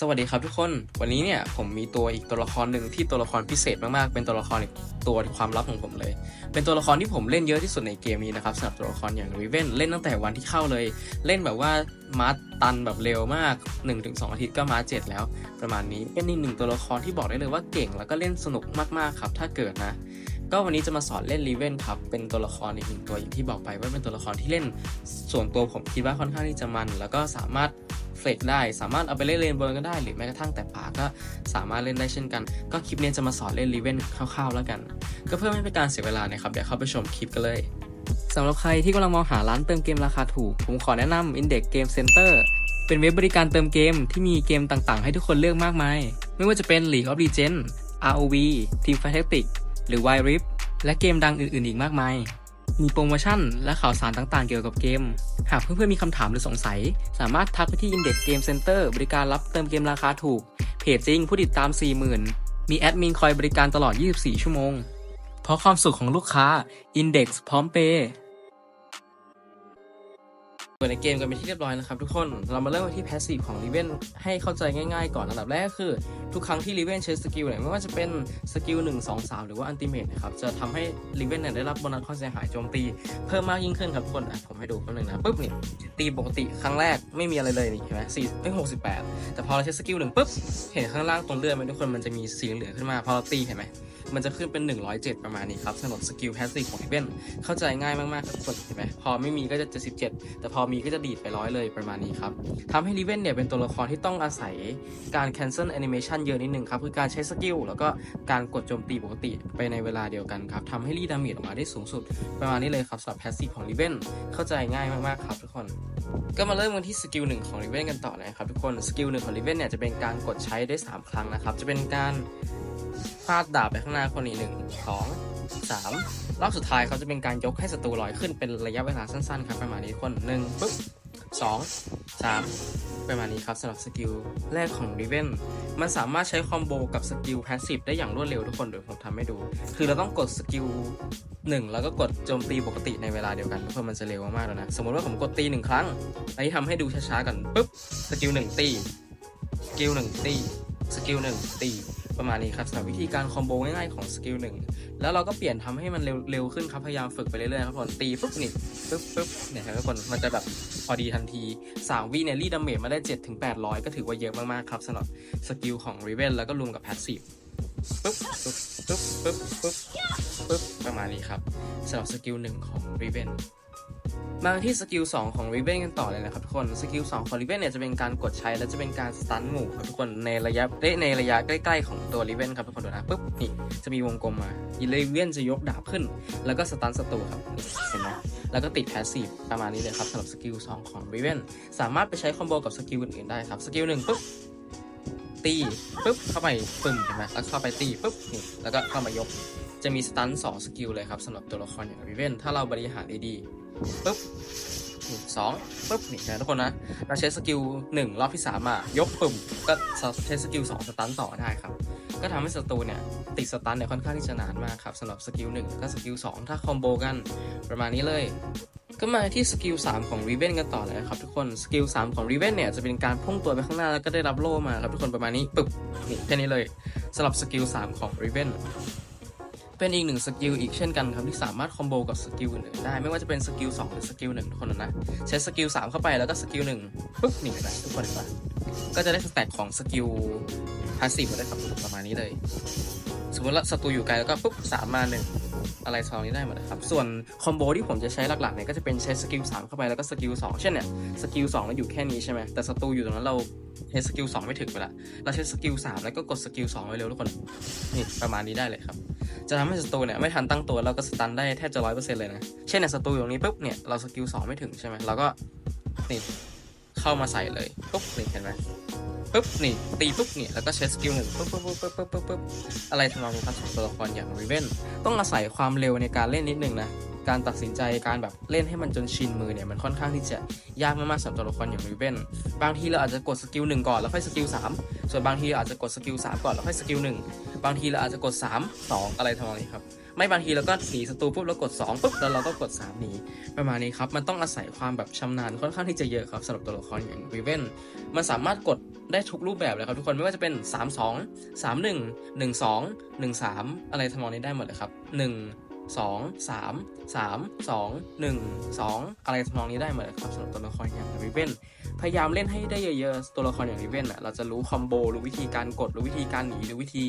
สวัสดีครับทุกคน วันนี้เนี่ยผมมีตัวอีกตัวละครหนึ่งที่ตัวละครพิเศษมากๆ เป็นตัวละครอีกตัวความลับของผมเลย เป็นตัวละครที่ผมเล่นเยอะที่สุดในเกมนี้นะครับสำหรับตัวละครอย่างริเวนเล่นตั้งแต่วันที่เข้าเลย เล่นแบบว่ามาตันแบบเร็วมาก 1-2 อาทิตย์ก็มาเจ็ดแล้ว ประมาณนี้เป็นอีกหนึ่งตัวละครที่บอกได้เลยว่าเก่งแล้วก็เล่นสนุกมากๆครับ ถ้าเกิดนะก็วันนี้จะมาสอนเล่นรีเวนครับ เป็นตัวละครอีกหนึ่งตัวอย่างที่บอกไปว่าเป็นตัวละครที่เล่น ส่วนตัวผมคิดว่าค่อนข้างที่จะมัน แล้วก็สามารถ เฟกได้ สามารถเอาไปเล่นเลนเบิร์นก็ได้ หรือแม้กระทั่งแต่ป่าก็สามารถเล่นได้เช่นกัน ก็คลิปนี้จะมาสอนเล่นรีเวนคร่าวๆแล้วกัน ก็เพื่อไม่ให้เป็นการเสียเวลานะครับ เดี๋ยวเข้าไปชมคลิปกันเลยสำหรับใครที่กำลังมองหาร้านเติมเกมราคาถูก ผมขอแนะนำ Index Game Center เป็นเว็บบริการเติมเกมที่มีเกมต่างๆ ให้ทุกคนเลือกมากมาย ไม่ว่าจะเป็น League of Legends ROV Teamfight Tactics หรือ Wild Rift และเกมดังอื่นๆ อีกมากมาย มีโปรโมชั่นและข่าวสารต่างๆ เกี่ยวกับเกม หากเพื่อนๆมีคำถามหรือสงสัย สามารถทักไปที่ Index Game Center บริการรับเติมเกมราคาถูก เพจจริงผู้ติดตาม 40,000 มีแอดมินคอยบริการตลอด 24 ชั่วโมง เพราะความสุขของลูกค้า Index พร้อมเปย์ิดในเกมกันเป็นที่เรียบร้อยนะครับทุกคน เรามาเริ่มที่แพสซีฟของ r ีเวนให้เข้าใจง่ายๆก่อนอันดับแรกคือ ทุกครั้งที่ r ีเวนใช้สกิลเนี่ยไม่ว่าจะเป็นสกิล1 2 3 หรือว่าอันติเม e นะครับจะทำให้ r ีเวนเนี่ยได้รับโบนัสความเสียหายโจมตีเพิ่มมากยิ่งขึ้นครับทุกคนอะผมให้ดูแป๊บนึงนะปุ๊บนี่ตีปกติครั้งแรกไม่มีอะไรเลยนี่เห็นไหมสี่ไม่หกสิบแปดแต่พอเราใช้สกิลหนึ่งปุ๊บเห็นข้างล่างตรงเลือดไหมทุกคนมันจะมีสีเหลืองขึ้นมาพอเราตีเห็นไหมมันจะขึ้นเป็น 107 ประมาณนี้ครับสำหรับสกิลแพสซีฟของ r ีเวนเข้าใจง่ายมากๆครับทุกคนเห็นไหมพอไม่มีก็จะ77แต่พอมีก็จะดีดไปร้อยเลยประมาณนี้ครับทำให้ r ีเวนเนี่ยเป็นตัวละครที่ต้องอาศัยการ cancel animation เยอะนิดนึงครับ คือการใช้สกิลแล้วก็การกดโจมตีปกติไปในเวลาเดียวกันครับทำให้รีดาเมจออกมาได้สูงสุด ประมาณนี้เลยครับสำหรับแพสซีฟของ r ีเวนเข้าใจง่ายมากๆครับทุกคน ก็มาเริ่มกันที่สกิลหนึ่งของ r ีเวนกันต่อนะครับทุกคนสกิลหนึ่งของ r ีเวนเนี่ยจะเป็นการกดใช้ได้ 3 ครั้งนะครับจะเป็นการฟาดดาบไปข้างหน้าคนนี้หนึ่งสองสาม รอบสุดท้ายเขาจะเป็นการยกให้ศัตรูลอยขึ้นเป็นระยะเวลาสั้นๆครับประมาณนี้คนหนึ่งปุ๊บสองสามประมาณนี้ครับสำหรับสกิลแรกของ r ีเวนมันสามารถใช้คอมโบกับสกิลแพสซีฟได้อย่างรวดเร็วทุกคนเดี๋ยวผมทำให้ดู คือเราต้องกดสกิลหนึ่งแล้วก็กดโจมตีปกติในเวลาเดียวกันทุกคนมันจะเร็วมากๆแล้วนะ สมมติว่าผมกดตีหนึ่งครั้งอันนี้ทำให้ดูช้าๆกันปุ๊บสกิลหนึ่งตีสกิลหนึ่งตีสกิลหนึ่งตี ประมาณนี้ครับสำหรับวิธีการคอมโบง่ายๆของสกิลหนึ่งแล้วเราก็เปลี่ยนทำให้มันเร็วเร็วขึ้นครับ พยายามฝึกไปเรื่อยๆครับทุกคนตีปุ๊บนี่ปุ๊บปุ๊บเนี่ยครับทุกคนมันจะแบบพอดีทันที 3 วิเนี่ยรีดาเมจมาได้ 7 ถึง 800 ก็ถือว่าเยอะมากๆครับสำหรับสกิลของรีเวนแล้วก็รวมกับแพสซีฟปึ๊บปึ๊บปึ๊บปึ๊บปึ๊บประมาณนี้ครับสำหรับสกิลหนึ่งของ r ีเวน มาที่สกิล2ของ r ีเวนกันต่อเลยนะครับทุกคนสกิล2ของ r ีเวนเนี่ยจะเป็นการกดใช้และจะเป็นการสตันหมู่ครับทุกคนในระยะเในระยะใกล้ๆของตัว r ีเวนครับทุกคนดูนะปึ๊บนี่จะมีวงกลมมาอีเลเวนจะยกดาบขึ้น แล้วก็สตันศัตรูครับเห็นไหมแล้วก็ติดแพสซีฟประมาณนี้เลยครับสำหรับสกิล2ของ r ีเวนสามารถไปใช้คอมโบกับสกิลอื่นๆได้ครับสกิลหนึ่งปุ๊บตีปุ๊บเข้าไปปึ้มเห็นไหมแล้วเข้าไปตีปุ๊บนี่แล้วก็เข้ามายก จะมีสตันสองสกิลเลยครับสำหรับตัวละครอย่างริเวนถ้าเราบริหารดีๆ ปุ๊บหนี่งสองปุ๊บนี่นะทุกคนนะเราใช้สกิลหนึ่งรอบที่สามอะยกปึ่มก็ใช้สกิลสองสตันต่อได้ครับ ก็ทำให้ศัตรูเนี่ยติดสตันเนี่ยค่อนข้างที่จะนานมากครับสำหรับสกิลหนึ่งแล้วก็สกิลสองถ้าคอมโบกันประมาณนี้เลยก็มาที่สกิล 3 ของ r ีเวนกันต่อเลยนะครับทุกคน สกิล 3 ของ r ีเวนเนี่ยจะเป็นการพุ่งตัวไปข้างหน้าแล้วก็ได้รับโล่มาครับทุกคนประมาณนี้ปึ๊บนี่แค่นี้เลยสำหรับสกิล 3 ของ r ีเวน เป็นอีกหนึ่งสกิลอีกเช่นกันครับที่สามารถคอมโบกับสกิลอื่นๆได้ ไม่ว่าจะเป็นสกิล2หรือสกิล1ทุกคนนะใช้สกิล3เข้าไปแล้วก็สกิล1ปึ๊บหนี่นะทุกคนเห็นปะก็จะได้สแต็กของสกิลพาสซีฟมาได้ครับประมาณนี้เลย สมมติว่าศัตรูอยู่ไกลแล้วก็ปุ๊บสามมาหนึ่งอะไรซองนี้ได้หมดครับ ส่วนคอมโบที่ผมจะใช้หลักๆเนี่ยก็จะเป็นใช้สกิล3เข้าไปแล้วก็สกิล2เช่นเนี่ยสกิล2เราอยู่แค่นี้ใช่ไหมแต่ศัตรูอยู่ตรงนั้นเราใช้สกิล2ไม่ถึงไปละเราใช้สกิล3แล้วก็กดสกิล2ไว้เร็วทุกคนนี่ประมาณนี้ได้เลยครับ จะทำให้ศัตรูเนี่ยไม่ทันตั้งตัวเราก็สตันได้แทบจะร้อยเปอร์เซ็นต์เลยนะ เช่นเนี่ยศัตรูอยู่ตรงนี้ปุ๊บเนี่ยเราสกิลสองไม่ถึงใช่ไหมเราก็นี่เข้ามาใส่เลยปุ๊บนี่เห็นไหมปุ๊บนี่ตีปุ๊บเนี่ยแล้วก็ใช้สกิลหนึ่งปุ๊บปุ๊บปุ๊บปุ๊บปุ๊บปุ๊บอะไรทำนองนี้ครับสำหรับตัวละครอย่างริเวนต้องอาศัยความเร็วในการเล่นนิดนึงนะ การตัดสินใจการแบบเล่นให้มันจนชินมือเนี่ย มันค่อนข้างที่จะยากมากๆสำหรับตัวละครอย่างริเวนบางทีเราอาจจะกดสกิลหนึ่งก่อนแล้วค่อยสกิลสามส่วนบางทีเราอาจจะกดสกิลสามก่อนแล้วค่อยสกิลหนึ่งบางทีเราอาจจะกดสามสองอะไรทำนองนี้ครับไม่บางทีเราก็หนีศัตรูปุ๊บเรากด2ปุ๊บแล้วเราก็กด3หนีประมาณนี้ครับมันต้องอาศัยความแบบชำนาญค่อนข้างที่จะเยอะครับสำหรับตัวละครอย่างริเวนมันสามารถกดได้ทุกรูปแบบเลยครับทุกคนไม่ว่าจะเป็น 3 2 3 1 1 2 1 3 อะไรทำนองนี้ได้หมดเลยครับ 1 2 3 3 2 1 2 อะไรทำนองนี้ได้หมดเลยครับสำหรับตัวละครอย่างริเวนพยายามเล่นให้ได้เยอะๆ ตัวละครอย่างริเวนอะเราจะรู้คอมโบรู้วิธีการกดรู้วิธีการหนีรู้วิธี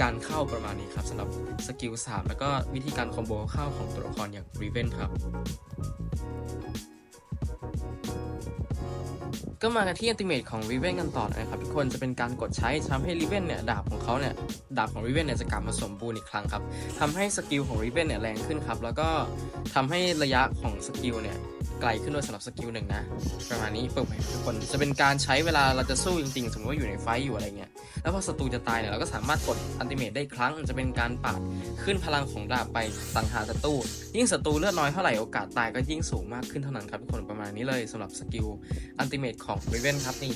การเข้าประมาณนี้ครับสำหรับสกิล3แล้วก็วิธีการคอมโบเข้าของตัวละครอย่างริเวนครับ ก็มากันที่อันติเมตของริเวนกันต่อนะครับทุกคนจะเป็นการกดใช้ทำให้ริเวนเนี่ยดาบของเขาเนี่ยดาบของริเวนเนี่ยจะกลับมาสมบูรณ์อีกครั้งครับทำให้สกิลของริเวนเนี่ยแรงขึ้นครับแล้วก็ทำให้ระยะของสกิลเนี่ยไกลขึ้นด้วยสำหรับสกิลหนึ่งนะประมาณนี้เปึ๊บทุกคนจะเป็นการใช้เวลาเราจะสู้จริงๆ สมมติว่าอยู่ในไฟอยู่อะไรเงี้ยแล้วพอศัตรูจะตายเนี่ยเราก็สามารถกดอันติเมตได้ครั้งจะเป็นการปาดขึ้นพลังของดาบไปสังหารศัตรูยิ่งศัตรูเลือดน้อยเท่าไหร่โอกาสตายก็ยิ่งสูงมากขึ้นเท่านั้นครับทุกคนประมาณนี้เลยสำหรับสกิลอันติเมตของริเวนครับนี่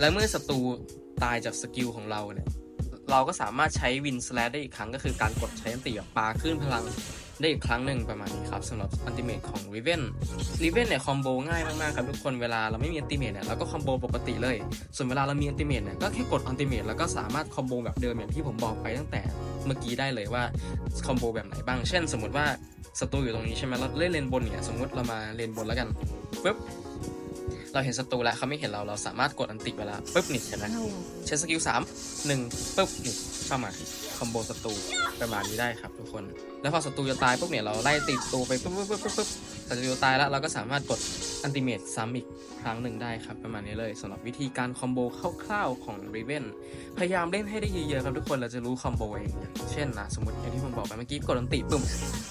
และเมื่อศัตรูตายจากสกิลของเราเนี่ย เราก็สามารถใช้วินสแลดได้อีกครั้งก็คือการกดใช้อันติแบบปาขึ้นพลังได้อีกครั้งหนึ่งประมาณนี้ครับสำหรับอันติเมตของริเวนริเวนเนี่ยคอมโบง่ายมากๆครับทุกคนเวลาเราไม่มีอันติเมตเนี่ยเราก็คอมโบปกติเลย ส่วนเวลาเรามีอันติเมตเนี่ยก็แค่กดอันติเมตแล้วก็สามารถคอมโบแบบเดิมอย่างที่ผมบอกไปตั้งแต่เมื่อกี้ได้เลยว่าคอมโบแบบไหนบ้าง เช่น สมมติว่าศัตรูอยู่ตรงนี้ใช่ไหมเราเล่นเลนบนเนี่ยสมมติเรามาเลนบนแล้วกันปึ๊บ เราเห็นศัตรูแล้วเขาไม่เห็นเราเราสามารถกดอันติไปแล้วปุ๊บนี่เห็นไหมใช้สกิลสามหนึ่งปุ๊บนี่เข้ามาคอมโบศัตรูประมาณนี้ได้ครับทุกคน แล้วพอศัตรูจะตายปุ๊บเนี่ยเราไล่ติดตัวไปปุ๊บปุ๊บปุ๊บปุ๊บปุ๊บศัตรูจะตายแล้วเราก็สามารถกดอันติเมตซ้ำอีกครั้งหนึ่งได้ครับประมาณนี้เลยสำหรับวิธีการคอมโบคร่าวๆของริเวนพยายามเล่นให้ได้เยอะๆครับทุกคนเราจะรู้คอมโบเองอย่างเช่นนะสมมติอย่างที่ผมบอกไปเมื่อกี้กดอันติปุ๊บ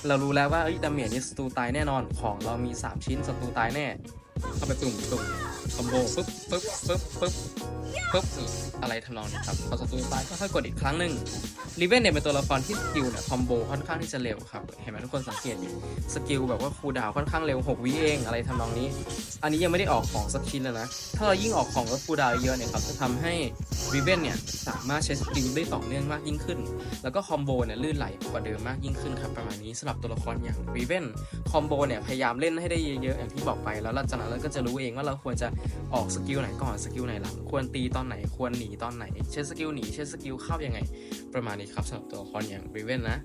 เรารู้แล้วว่าเอ้ยดาเมจนี้ศัตรูตายแน่นอนของเรามีสามชิ้นศัตรูตายแน่ เข้าไปตุ่มตุ่ม คอมโบปึ๊บปึ๊บปึ๊บปึ๊บปึ๊บนี่อะไรทำนองนี้ครับพอศัตรูตายก็ค่อยกดอีกครั้งหนึ่งลิเวนเนี่ยเป็นตัวละครที่สกิลเนี่ยคอมโบค่อนข้างที่จะเร็วครับ เห็นไหมทุกคนสังเกตดิสกิลแบบว่าคูดาวค่อนข้างเร็ว 6 วิเองอะไรทำนองนี้ อันนี้ยังไม่ได้ออกของสักชิ้นเลยนะ ถ้าเรายิ่งออกของแล้วคูดาวเยอะเนี่ยครับจะทำให้ริเวนเนี่ยสามารถใช้สกิลได้ต่อเนื่องมากยิ่งขึ้น แล้วก็คอมโบเนี่ยลื่นไหลกว่าเดิมมากยิ่งขึ้นครับประมาณนี้สำหรับตัวละครอย่างริเวนคอมโบเนี่ยพยายามเล่นให้ได้เยอะๆอย่างที่บอกไปแล้วหลังจากนั้นเราก็จะรู้เองว่าเราควรจะออกสกิลไหนก่อนสกิลไหนหลังควรตีตอนไหนควรหนีตอนไหน ใช้สกิลหนีใช้สกิลเข้ายังไง ประมาณนี้ครับสำหรับตัวละครอย่างริเวนนะ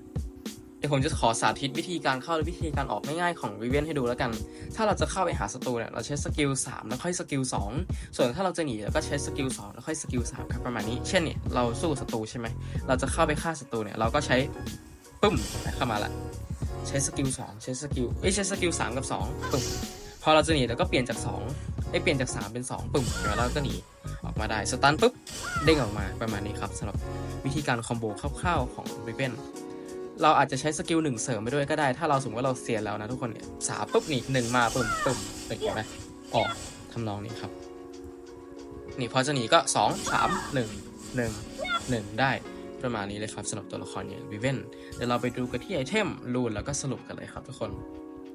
เดี๋ยวผมจะขอสาธิตวิธีการเข้าและวิธีการออกง่ายๆของริเวนให้ดูแล้วกัน ถ้าเราจะเข้าไปหาศัตรูเนี่ยเราใช้สกิล3แล้วค่อยสกิล2ส่วนถ้าเราจะหนีเราก็ใช้สกิล2แล้วค่อยสกิล3ครับประมาณนี้ เช่นเนี่ยเราสู้ศัตรูใช่ไหมเราจะเข้าไปฆ่าศัตรูเนี่ยเราก็ใช้ปึ้มเข้ามาละใช้สกิล2ใช้สกิลเอ้ยใช้สกิล3กับ2ปึ้มพอเราจะหนีเราก็เปลี่ยนจาก 2 ไอ้เปลี่ยนจาก 3 เป็น 2ปึ้มเดี๋ยวเราก็หนีออกมาได้สตันปุ๊บเด้งออกมาประมาณนี้ครับสำหรับวิธีการคอมโบคร่าวๆของริเ e นเราอาจจะใช้สกิลหนึ่งเสริมไปด้วยก็ได้ ถ้าเราสมมติว่าเราเสียแล้วนะทุกคนเนี่ยสามปุ๊บนี่หนึ่งมาปึ้มปึ้มเห็นไหมออกทำนองนี้ครับ นี่พอจะหนีก็สองสามหนึ่งหนึ่งหนึ่งได้ประมาณนี้เลยครับสำหรับตัวละครอย่างริเวนเดี๋ยวเราไปดูกันที่ไอเทมรูนแล้วก็สรุปกันเลยครับทุกคน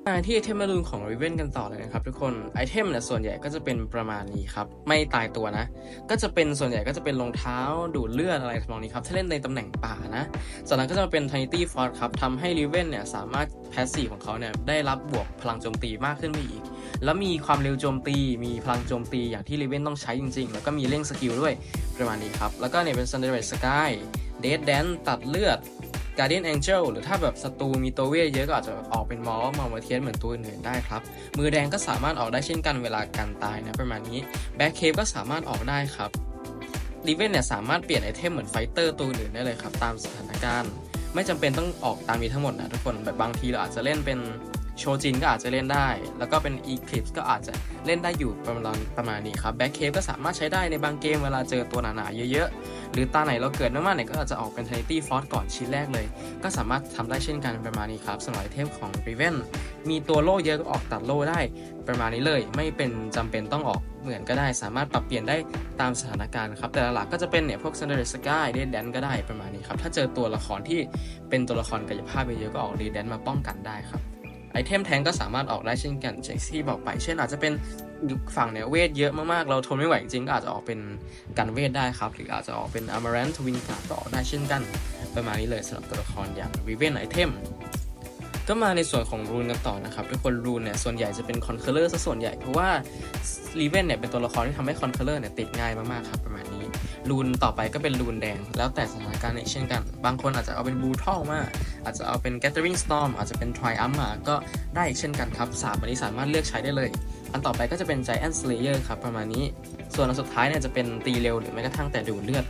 มาที่ไอเทมและรูนของริเวนกันต่อเลยนะครับทุกคนไอเทมเนี่ยส่วนใหญ่ก็จะเป็นประมาณนี้ครับ ไม่ตายตัวนะ ก็จะเป็นส่วนใหญ่ก็จะเป็นรองเท้าดูดเลือดอะไรทำนองนี้ครับ ถ้าเล่นในตำแหน่งป่านะจากนั้นก็จะมาเป็น Trinity Force ครับทำให้ริเวนเนี่ยสามารถแพสซีฟของเขาเนี่ยได้รับบวกพลังโจมตีมากขึ้นไปอีก แล้วมีความเร็วโจมตี มีพลังโจมตีอย่างที่ริเวนต้องใช้จริง ๆ แล้วก็มีเร่งสกิลด้วยประมาณนี้ครับแล้วก็เนี่ยเป็น Sunday Sky Dead Dance ตัดเลือด Guardian Angel หรือถ้าแบบศัตรูมีตัวเวทเยอะก็อาจจะออกเป็นมอสมาเมเทียนเหมือนตัวอื่นได้ครับ มือแดงก็สามารถออกได้เช่นกันเวลาการตายนะประมาณนี้แบ็คเคปก็สามารถออกได้ครับดีเวนเนี่ยสามารถเปลี่ยนไอเทมเหมือนไฟเตอร์ตัวอื่นได้เลยครับตามสถานการณ์ ไม่จำเป็นต้องออกตามนี้ทั้งหมดนะทุกคนแบบบางทีเราอาจจะเล่นเป็น โชจินก็อาจจะเล่นได้ แล้วก็เป็น Eclipse ก็อาจจะเล่นได้อยู่ประมาณประมาณนี้ครับแบ็คเคปก็สามารถใช้ได้ในบางเกมเวลาเจอตัวหนาๆเยอะๆ หรือตาไหนเราเกิดมากๆเนี่ยก็อาจจะออกเป็น Trinity f o r c ก่อนชิ้นแรกเลย ก็สามารถทำได้เช่นกันประมาณนี้ครับสำหรับไอเทมของ r e v e n มีตัวโล่เยอะก็ออกตัดโล่ได้ประมาณนี้เลย ไม่เป็นจำเป็นต้องออกเหมือนก็ได้สามารถปรับเปลี่ยนได้ตามสถานการณ์ครับแต่หลักๆก็จะเป็นเนี่ยพวก Thunder Sky เดนแดนก็ได้ประมาณนี้ครับถ้าเจอตัวละครที่เป็นตัวละครกายภาพเยอะก็ออกเดนแดนมาป้องกันได้ครับ ไอเทมแทงก็สามารถออกได้เช่นกันเช่นที่บอกไป เช่นอาจจะเป็นฝั่งเนี่ยเวทเยอะมากๆ เราทนไม่ไหวจริงก็อาจจะออกเป็นกันเวทได้ครับ หรืออาจจะออกเป็น Amaranth Twin ก็ออกได้เช่นกัน ประมาณนี้เลยสำหรับตัวละครอย่าง Riven Item ก็มาในส่วนของรูนกันต่อนะครับทุกคนรูนเนี่ยส่วนใหญ่จะเป็นคอนเคอร์เลอร์ซะส่วนใหญ่เพราะว่าลีเวนเนี่ยเป็นตัวละครที่ทำให้คอนเคอร์เลอร์เนี่ยติดง่ายมากๆครับประมาณนี้ รูนต่อไปก็เป็นรูนแดง แล้วแต่สถานการณ์อีกเช่นกัน บางคนอาจจะเอาเป็นบูทอลมา อาจจะเอาเป็น Gathering Storm อาจจะเป็น Triumph มาก็ได้เช่นกันครับสามอันนี้สามารถเลือกใช้ได้เลย อันต่อไปก็จะเป็น Giant Slayer ครับประมาณนี้ ส่วนอันสุดท้ายเนี่ยจะเป็นตีเร็วหรือแม้กระทั่งแต่ดูดเลือด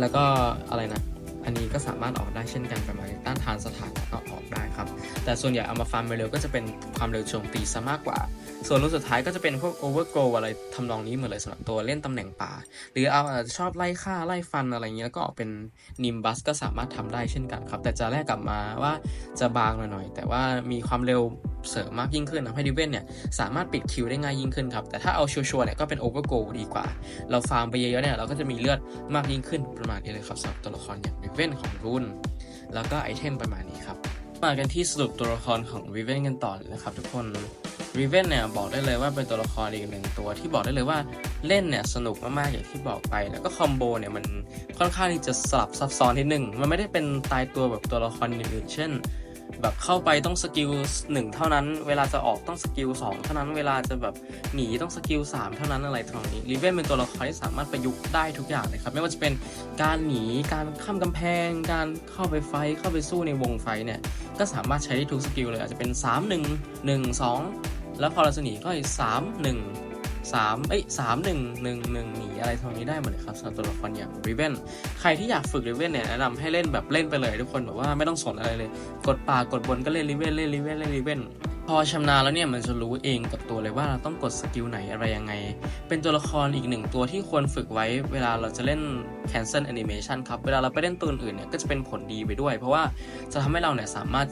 แล้วก็อะไรนะ อันนี้ก็สามารถออกได้เช่นกันประมาณนี้ต้านทานสถานะก็ออกได้ครับ แต่ส่วนใหญ่เอามาฟาร์มเร็วก็จะเป็นความเร็วโจมตีซะมากกว่า ส่วนรุ่นสุดท้ายก็จะเป็นพวก overgo อะไรทำนองนี้เหมดเลยสำหรับตัวเล่นตำแหน่งป่า หรือเอาชอบไล่ฆ่าไล่ฟันอะไรเงี้ยก็ออกเป็นนิมบัสก็สามารถทำได้เช่นกันครับ แต่จะแลกกลับมาว่าจะบางหน่อยแต่ว่ามีความเร็วเสริมมากยิ่งขึ้นทำให้ดิเวนเนี่ยสามารถปิดคิวได้ง่ายยิ่งขึ้นครับ แต่ถ้าเอาชัวร์ๆเนี่ยก็เป็น overgo ดีกว่า เราฟาร์มไปเยอะๆเนี่ยเราก็จะมีเลือดมากยิ่งขึ้นประมาณนี้เลยครับสำหรับตัวละครอย่างดิเวนของรุ่น แล้วก็ไอเทมประมาณนี้ครับมากันที่สรุปตัวละครของ r i v e n กันต่อเลยนะครับทุกคน r i v e n เนี่ยบอกได้เลยว่าเป็นตัวละครอีกหนึ่งตัวที่บอกได้เลยว่าเล่นเนี่ยสนุกมากๆอย่างที่บอกไป แล้วก็คอมโบเนี่ยมันค่อนข้างที่จะสลับซับซ้อนนิดนึงมันไม่ได้เป็นตายตัวแบบตัวละครอื่นๆเช่น แบบเข้าไปต้องสกิลหนึ่งเท่านั้น เวลาจะออกต้องสกิลสองเท่านั้น เวลาจะแบบหนีต้องสกิลสามเท่านั้นอะไรทองนี้ริเวนเป็นตัวละครที่สามารถประยุกต์ได้ทุกอย่างเลยครับ ไม่ว่าจะเป็นการหนี การข้ามกำแพง การเข้าไปไฟ เข้าไปสู้ในวงไฟเนี่ย ก็สามารถใช้ได้ทุกสกิลเลย อาจจะเป็น 3 1 1 2 แล้วพอเราจะหนีก็อีก3 1 3เอ้ย3 1 1 1หนึ่งหนึ่งหนีอะไรทองนี้ได้หมดเลยครับสำหรับตัวละครอย่างริเวนใครที่อยากฝึกริเวนเนี่ยแนะนำให้เล่นแบบเล่นไปเลย ทุกคนแบบว่าไม่ต้องสนอะไรเลย กดป่ากดบนก็เล่นริเวนเล่นริเวนเล่นริเวนพอชำนาญแล้วเนี่ยมันจะรู้เองกับตัวเลยว่าเราต้องกดสกิลไหนอะไรยังไง เป็นตัวละครอีกหนึ่งตัวที่ควรฝึกไว้เวลาเราจะเล่น cancel animation ครับ เวลาเราไปเล่นตัวอื่นเนี่ยก็จะเป็นผลดีไปด้วย เพราะว่าจะทำให้เราเนี่ยสามารถ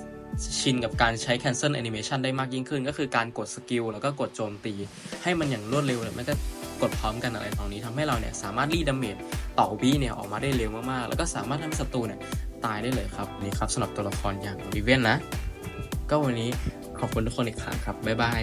ชินกับการใช้ cancel animation ได้มากยิ่งขึ้น ก็คือการกดสกิลแล้วก็กดโจมตี ให้มันอย่างรวดเร็วแลยไม่ก็กดพร้อมกันอะไรตรงนี้ทำให้เราเนี่ยสามารถรีดาเมจต่อบีเนี่ยออกมาได้เร็วมากๆ แล้วก็สามารถทำให้ศัตรูเนี่ยตายได้เลยครับนี่ครับสำหรับตัวละครอย่างริเวนนะ ก็วันนี้ขอบคุณทุกคนอีกครั้งครับบ๊ายบาย